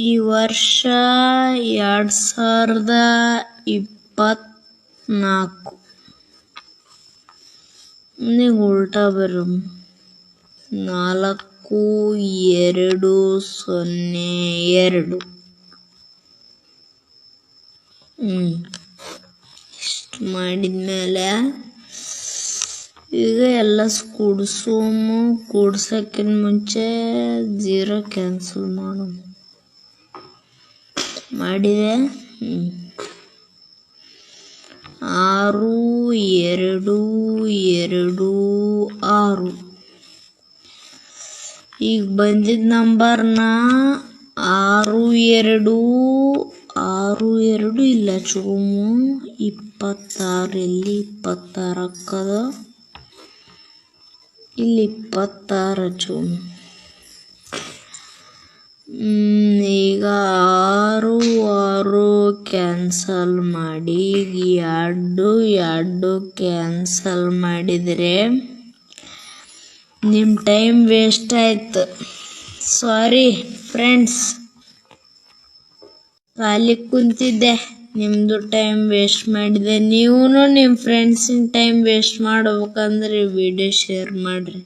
ಈ ವರ್ಷ ಎರಡು ಸಾವಿರದ ಇಪ್ಪತ್ನಾಲ್ಕು. ನೀವು ಉಲ್ಟಾ ಬರು. ನಾಲ್ಕು, ಎರಡು, ಸೊನ್ನೆ, ಎರಡು. ಹ್ಞೂ ಇಷ್ಟು ಮಾಡಿದ್ಮೇಲೆ ಈಗ ಎಲ್ಲ ಕೂಡಿಸೋಮು ಕೂಡ್ಸೋಕ್ಕಿಂತ ಮುಂಚೆ ಜೀರೋ ಕ್ಯಾನ್ಸಲ್ ಮಾಡು ಮಾಡಿದೆ. ಆರು, ಎರಡು ಎರಡು, ಆರು. ಈಗ ಬಂದಿದ್ದ ನಂಬರ್ನ ಆರು, ಎರಡು ಆರು, ಎರಡು ಇಲ್ಲ ಚೂಮು ಇಪ್ಪತ್ತಾರು ಇಲ್ಲಿ ಇಪ್ಪತ್ತಾರು ಅಕ್ಕದ? ಇಲ್ಲಿ ಇಪ್ಪತ್ತಾರು ಜೂನ್. ಈಗ ಆರು ಆರು ಕ್ಯಾನ್ಸಲ್ ಮಾಡಿ, ಈಗ ಎರಡು ಎರಡು ಕ್ಯಾನ್ಸಲ್ ಮಾಡಿದರೆ ನಿಮ್ಮ ಟೈಮ್ ವೇಸ್ಟ್ ಆಯಿತು. ಸಾರಿ ಫ್ರೆಂಡ್ಸ್ ಖಾಲಿ ಕುಂತಿದ್ದೆ. ನಿಮ್ಮದು ಟೈಮ್ ವೇಸ್ಟ್ ಮಾಡಿದೆ. ನೀವು ನಿಮ್ಮ ಫ್ರೆಂಡ್ಸಿನ ಟೈಮ್ ವೇಸ್ಟ್ ಮಾಡ್ಬೇಕಂದ್ರೆ ವಿಡಿಯೋ ಶೇರ್ ಮಾಡಿರಿ.